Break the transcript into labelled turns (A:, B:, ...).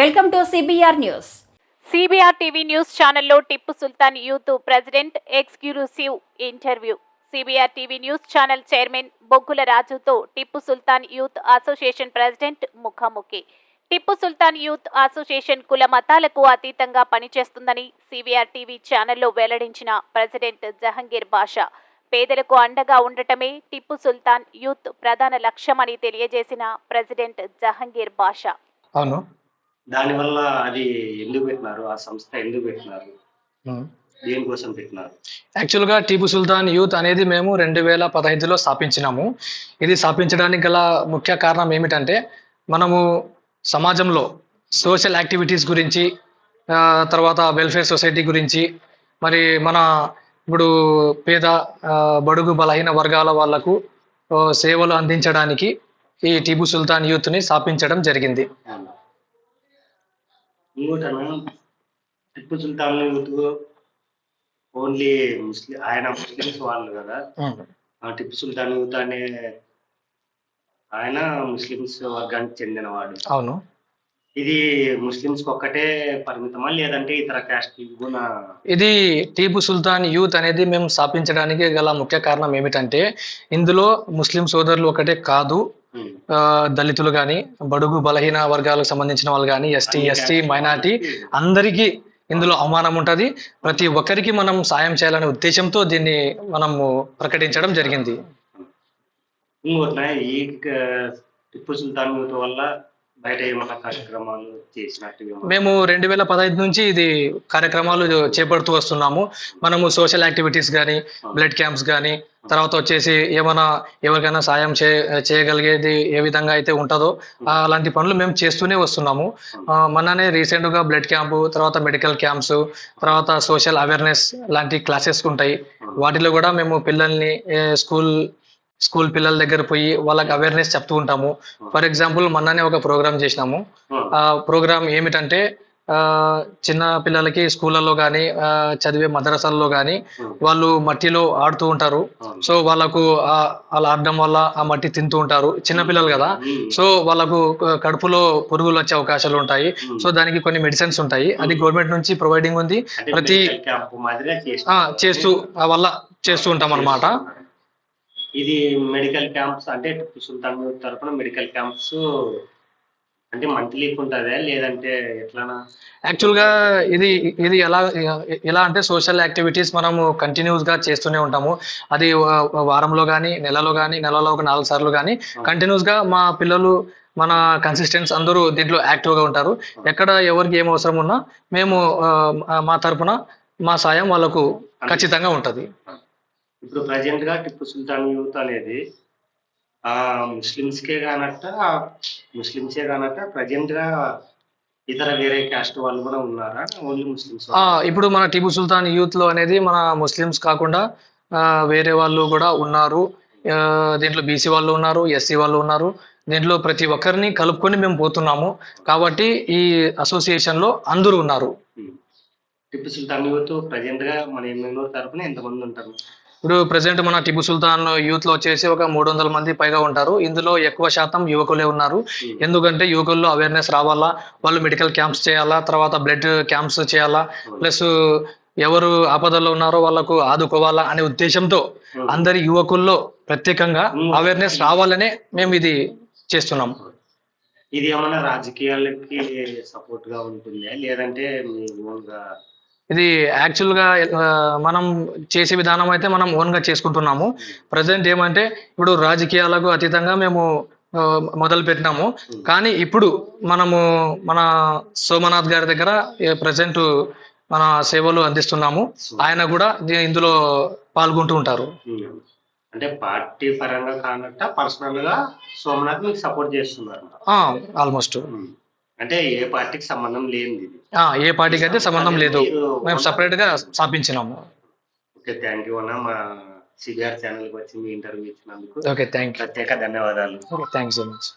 A: Welcome to CBR news
B: CBR TV news ఛానల్లో Tipu Sultan youth president exclusive interview. CBR TV news channel chairman Boggula రాజుతో Tipu Sultan youth association president ముఖాముఖి. Tipu Sultan youth association కుల మతాలకు అతీతంగా పనిచేస్తుందని CBR TV ఛానల్లో వెల్లడించిన president Jahangir బాషా. పేదలకు అండగా ఉండటమే టిప్పు సుల్తాన్ యూత్ ప్రధాన లక్ష్యమని తెలియజేసిన ప్రెసిడెంట్ జహంగీర్ బాషా.
C: అవును
D: దానివల్ల అది ఎందుకు పెట్టినారు? ఆ సంస్థ ఎందుకు పెట్టినారు? దేనికోసం పెట్టినారు?
C: యాక్చువల్గా టీపు సుల్తాన్ యూత్ అనేది మేము రెండు వేల పదహైదులో స్థాపించినాము. ఇది స్థాపించడానికి గల ముఖ్య కారణం ఏమిటంటే మనము సమాజంలో సోషల్ యాక్టివిటీస్ గురించి తర్వాత వెల్ఫేర్ సొసైటీ గురించి మరి మన ఇప్పుడు పేద బడుగు బలహీన వర్గాల వాళ్ళకు సేవలు అందించడానికి ఈ టీపు సుల్తాన్ యూత్ని స్థాపించడం జరిగింది.
D: ఇంకోటను Tipu Sultan youth only Muslim ఆయన ముస్లిమ్స్ వాళ్ళు కదా. ఆ. టిప్పు సుల్తాన్ యూత్ అనే ఆయన ముస్లిమ్స్ వర్గానికి చెందినవాడు.
C: అవును.
D: ఇది ముస్లిమ్స్ ఒక్కటే పరిమితమా? లేదంటే ఇతర క్యాస్ట్ కూడా
C: ఇది టీపు సుల్తాన్ యూత్ అనేది మేము స్థాపించడానికి గల ముఖ్య కారణం ఏమిటంటే ఇందులో ముస్లిం సోదరులు ఒకటే కాదు దళితులు కానీ బడుగు బలహీన వర్గాలకు సంబంధించిన వాళ్ళు కానీ ఎస్టీ ఎస్టీ మైనార్టీ అందరికీ ఇందులో అవమానం ఉంటుంది. ప్రతి ఒక్కరికి మనం సాయం చేయాలనే ఉద్దేశంతో దీన్ని మనము ప్రకటించడం జరిగింది.
D: ఇంకోటి ఈ క- టిప్పు సుల్తాన్ యూత్ వల్ల బయట ఏమన్నా కార్యక్రమాలు చేసినట్టు ఏమన్నా?
C: మేము రెండు వేల పదహైదు నుంచి ఇది కార్యక్రమాలు చేపడుతూ వస్తున్నాము. మనము సోషల్ యాక్టివిటీస్ కానీ బ్లడ్ క్యాంప్స్ కానీ తర్వాత వచ్చేసి ఏమైనా ఎవరికైనా సాయం చే చేయగలిగేది ఏ విధంగా అయితే ఉంటుందో ఆ, అలాంటి పనులు మేము చేస్తూనే వస్తున్నాము. ఆ, మొన్ననే రీసెంట్గా బ్లడ్ క్యాంపు తర్వాత మెడికల్ క్యాంప్స్ తర్వాత సోషల్ అవేర్నెస్ లాంటి క్లాసెస్ ఉంటాయి. వాటిలో కూడా మేము పిల్లల్ని స్కూల్ స్కూల్ పిల్లల దగ్గర పోయి వాళ్ళకి అవేర్నెస్ చెప్తూ ఉంటాము. ఫర్ ఎగ్జాంపుల్ మొన్ననే ఒక ప్రోగ్రామ్ చేసినాము. ఆ ప్రోగ్రామ్ ఏమిటంటే చిన్న పిల్లలకి స్కూళ్ళలో కానీ చదివే మద్రసాల్లో కానీ వాళ్ళు మట్టిలో ఆడుతూ ఉంటారు. సో వాళ్ళకు ఆ- అలా ఆడడం వల్ల ఆ మట్టి తింటూ ఉంటారు. చిన్న పిల్లలు కదా. సో వాళ్ళకు కడుపులో పురుగులు వచ్చే అవకాశాలు ఉంటాయి. సో దానికి కొన్ని మెడిసిన్స్ ఉంటాయి. అది గవర్నమెంట్ నుంచి ప్రొవైడింగ్ ఉంది. ప్రతి. చేస్తూ వల్ల చేస్తూ ఉంటాం అన్నమాట.
D: ఇది మెడికల్ క్యాంప్స్ అంటే సుల్తాన్ తరఫున మెడికల్ క్యాంప్స్ అంటే మంత్లీ ఉంటుందా? లేదంటే ఎట్లానా?
C: యాక్చువల్గా ఇది ఇది ఎలా ఎలా అంటే సోషల్ యాక్టివిటీస్ మనము కంటిన్యూస్గా చేస్తూనే ఉంటాము. అది వారంలో కానీ నెలలో కానీ నెలలో ఒక నాలుగు సార్లు కానీ కంటిన్యూస్గా మా పిల్లలు మన కన్సిస్టెంట్స్ అందరూ దీంట్లో యాక్టివ్గా ఉంటారు. ఎక్కడ ఎవరికి ఏం అవసరం ఉన్నా మేము మా తరపున మా సాయం వాళ్ళకు ఖచ్చితంగా ఉంటది.
D: ఇప్పుడు ప్రజెంట్గా టిప్పు సుల్తాన్ యూత్ అనేది ఆ ముస్లిమ్స్ కే కానట్ట ముస్లిమ్సే కానట్ట ప్రజెంట్గా ఇతర వేరే క్యాస్ట్ వాళ్ళు కూడా ఉన్నారా? ఓన్లీ ముస్లిమ్స్
C: ఇప్పుడు మన టీపు సుల్తాన్ యూత్లో అనేది మన ముస్లిమ్స్ కాకుండా వేరే వాళ్ళు కూడా ఉన్నారు. దీంట్లో బీసీ వాళ్ళు ఉన్నారు ఎస్సీ వాళ్ళు ఉన్నారు. దీంట్లో ప్రతి ఒక్కరిని కలుపుకొని మేము పోతున్నాము. కాబట్టి ఈ అసోసియేషన్లో అందరూ ఉన్నారు.
D: టిప్పు సుల్తాన్ యూత్ ప్రజెంట్గా మన ఎమ్మెల్యే తరఫున ఎంతమంది ఉంటారు?
C: ఇప్పుడు ప్రజెంట్ మన టిపు సుల్తాన్ యూత్లో వచ్చేసి ఒక మూడు వందల మంది పైగా ఉంటారు. ఇందులో ఎక్కువ శాతం యువకులే ఉన్నారు. ఎందుకంటే యువకుల్లో అవేర్నెస్ రావాలా వాళ్ళు మెడికల్ క్యాంప్స్ చేయాలా తర్వాత బ్లడ్ క్యాంప్స్ చేయాలా ప్లస్ ఎవరు ఆపదల్లో ఉన్నారో వాళ్ళకు ఆదుకోవాలా అనే ఉద్దేశంతో అందరి యువకుల్లో ప్రత్యేకంగా అవేర్నెస్ రావాలనే మేము ఇది చేస్తున్నాం.
D: ఇది ఏమన్నా రాజకీయాలకి సపోర్ట్గా ఉంటుందా? లేదంటే
C: ఇది యాక్చువల్గా ఆ, మనం చేసే విధానం అయితే మనం ఓన్గా చేసుకుంటున్నాము. ప్రజెంట్ ఏమంటే ఇప్పుడు రాజకీయాలకు అతీతంగా మేము మొదలు పెట్టినాము. కానీ ఇప్పుడు మనము మన సోమనాథ్ గారి దగ్గర ప్రజెంట్ మన సేవలు అందిస్తున్నాము. ఆయన కూడా ఇందులో పాల్గొంటూ ఉంటారు.
D: ఉమ్. అంటే పార్టీ పరంగా కానట్ట పర్సనల్గా సోమనాథ్ మీకు సపోర్ట్ చేస్తున్నారు
C: ఆల్మోస్ట్.
D: అంటే ఏ పార్టీకి సంబంధం లేనిది
C: ఏ పార్టీకి అయితే సంబంధం లేదు. మేము సపరేట్గా స్థాపించినాము.
D: ఓకే థ్యాంక్ యూ అన్న. మా సిబిఆర్ ఛానల్కి వచ్చి మీ ఇంటర్వ్యూ ఇచ్చినందుకు
C: ఓకే థ్యాంక్
D: ప్రత్యేక ధన్యవాదాలు.
C: Okay thank so much